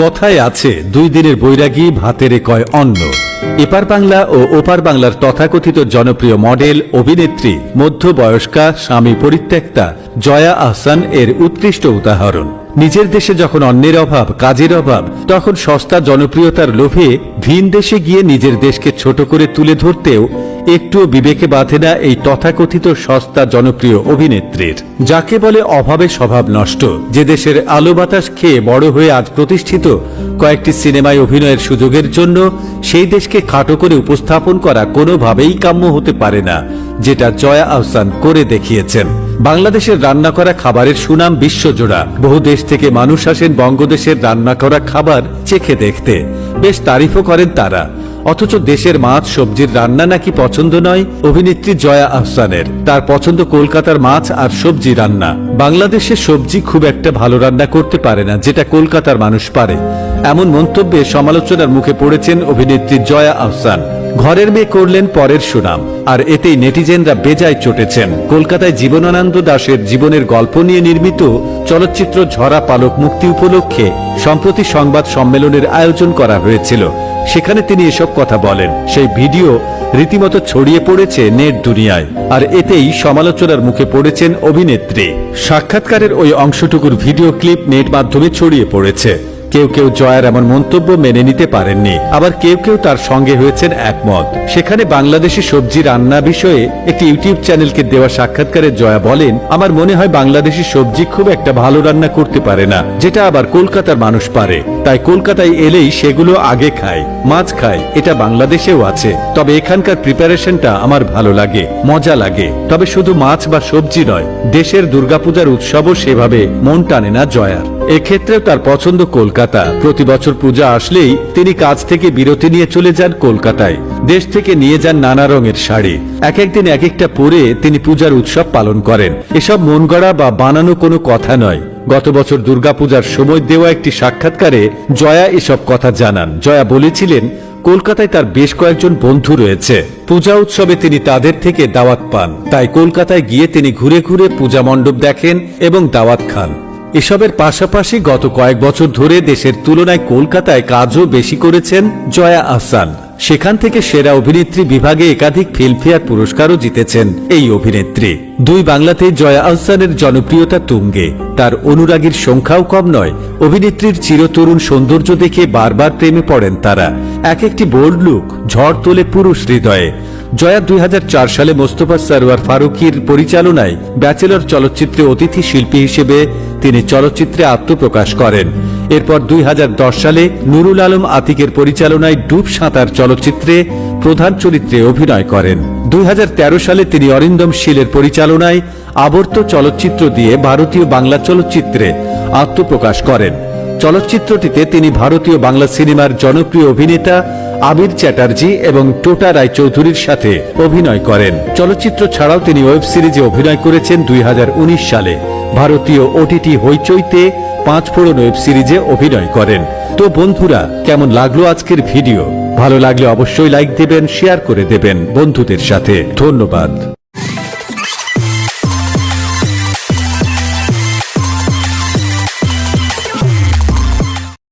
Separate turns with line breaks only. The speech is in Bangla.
কথায় আছে, দুই দিনের বৈরাগী ভাতেরে কয় অন্ন। এপার বাংলা ও ওপার বাংলার তথাকথিত জনপ্রিয় মডেল, অভিনেত্রী, মধ্যবয়স্কা, স্বামী পরিত্যক্তা জয়া আহসান এর উৎকৃষ্ট উদাহরণ। নিজের দেশে যখন অন্যের অভাব, কাজের অভাব, তখন সস্তা জনপ্রিয়তার লোভে ভিন দেশে গিয়ে নিজের দেশকে ছোট করে তুলে ধরতেও একটুও বিবেকে বাঁধে না এই তথাকথিত সস্তা জনপ্রিয় অভিনেত্রীর। যাকে বলে অভাবে স্বভাব নষ্ট, যে দেশের আলো বাতাস খেয়ে বড় হয়ে আজ প্রতিষ্ঠিত কয়েকটি সিনেমায় অভিনয়ের সুযোগের জন্য সেই দেশকে খাটো করে উপস্থাপন করা কোনোভাবেই কাম্য হতে পারে না, যেটা জয়া আহসান করে দেখিয়েছেন। বাংলাদেশের রান্না করা খাবারের সুনাম বিশ্বজোড়া। বহু দেশ থেকে মানুষ আসেন বঙ্গদেশের রান্না করা খাবার চেখে দেখতে। বেশ তারিফও করেন তারা। অথচ দেশের মাছ, সবজির রান্না নাকি পছন্দ নয়, অভিনেত্রী জয়া আহসানের। তার পছন্দ কলকাতার মাছ আর সবজি রান্না। বাংলাদেশের সবজি খুব একটা ভালো রান্না করতে পারে না, যেটা কলকাতার মানুষ পারে। এমন মন্তব্যে সমালোচনার মুখে পড়েছেন অভিনেত্রী জয়া আহসান। ঘরের মেয়ে করলেন পরের সুনাম, আর এতেই নেটিজেনরা বেজায় চটেছেন। কলকাতায় জীবনানন্দ দাশের জীবনের গল্প নিয়ে নির্মিত চলচ্চিত্র ঝরা পালক মুক্তি উপলক্ষে সম্প্রতি সংবাদ সম্মেলনের আয়োজন করা হয়েছিল। সেখানে তিনি এসব কথা বলেন। সেই ভিডিও রীতিমতো ছড়িয়ে পড়েছে নেট দুনিয়ায়। আর এতেই সমালোচনার মুখে পড়েছেন অভিনেত্রী। সাক্ষাৎকারের ওই অংশটুকুর ভিডিও ক্লিপ নেট মাধ্যমে ছড়িয়ে পড়েছে। কেউ কেউ জয়ার এমন মন্তব্য মেনে নিতে পারেননি। আবার কেউ কেউ তার সঙ্গে হয়েছেন একমত। সেখানে বাংলাদেশি সবজি রান্না বিষয়ে একটি ইউটিউব চ্যানেলকে দেওয়া সাক্ষাৎকারে জয়া বলেন, আমার মনে হয় বাংলাদেশি সবজি খুব একটা ভালো রান্না করতে পারে না, যেটা আবার কলকাতার মানুষ পারে। তাই কলকাতায় এলেই সেগুলো আগে খায় মাছ খায় এটা বাংলাদেশেও আছে। তবে এখানকার প্রিপারেশনটা আমার ভালো লাগে, মজা লাগে। তবে শুধু মাছ বা সবজি নয়, দেশের দুর্গাপূজার উৎসবও সেভাবে মন টানে না জয়ার। এক্ষেত্রেও তার পছন্দ কলকাতা। প্রতি বছর পূজা আসলেই তিনি কাজ থেকে বিরতি নিয়ে চলে যান কলকাতায়। দেশ থেকে নিয়ে যান নানা রঙের শাড়ি। এক একদিন এক একটা পরে তিনি পূজার উৎসব পালন করেন। এসব মন গড়া বা বানানো কোনো কথা নয়। গত বছর দুর্গাপূজার সময় দেওয়া একটি সাক্ষাৎকারে জয়া এসব কথা জানান। জয়া বলেছিলেন, কলকাতায় তার বেশ কয়েকজন বন্ধু রয়েছে। পূজা উৎসবে তিনি তাদের থেকে দাওয়াত পান। তাই কলকাতায় গিয়ে তিনি ঘুরে ঘুরে পূজা মণ্ডপ দেখেন এবং দাওয়াত খান। এসবের পাশাপাশি গত কয়েক বছর ধরে দেশের তুলনায় কলকাতায় কাজও বেশি করেছেন জয়া আহসান। সেখান থেকে সেরা অভিনেত্রী বিভাগে একাধিক ফিল্মফেয়ার পুরস্কারও জিতেছেন এই অভিনেত্রী। দুই বাংলাতে জয়া আহসানের জনপ্রিয়তা তুঙ্গে। তার অনুরাগীর সংখ্যাও কম নয়। অভিনেত্রীর চিরতরুণ সৌন্দর্য দেখে বারবার প্রেমে পড়েন তারা। এক একটি বোল্ড লুক, ঝড় তোলে পুরুষ হৃদয়ে। জয়া দুই হাজার চার সালে মোস্তফা সরওয়ার ফারুকির পরিচালনায় ব্যাচেলর চলচ্চিত্রে অতিথি শিল্পী হিসেবে তিনি চলচ্চিত্রে আত্মপ্রকাশ করেন। এরপর দুই হাজার দশ সালে নুরুল আলম আতিকের পরিচালনায় ডুব সাঁতার চলচ্চিত্রে প্রধান চরিত্রে অভিনয় করেন। দুই হাজার তেরো সালে তিনি অরিন্দম শীলের পরিচালনায় আবর্ত চলচ্চিত্র দিয়ে ভারতীয় বাংলা চলচ্চিত্রে আত্মপ্রকাশ করেন। চলচ্চিত্রটিতে তিনি ভারতীয় বাংলা সিনেমার জনপ্রিয় অভিনেতা আবির চ্যাটার্জি এবং টোটা রায়চৌধুরীর সাথে অভিনয় করেন। চলচ্চিত্র ছাড়াও তিনি ওয়েব সিরিজে অভিনয় করেছেন দুই হাজার উনিশ সালে। ভারতীয় ওটিটি হইচইতে পাঁচ ফোড়ন ওয়েব সিরিজে অভিনয় করেন। তো বন্ধুরা, কেমন লাগল আজকের ভিডিও? ভালো লাগলে অবশ্যই লাইক দেবেন, শেয়ার করে দেবেন বন্ধুদের সাথে। ধন্যবাদ।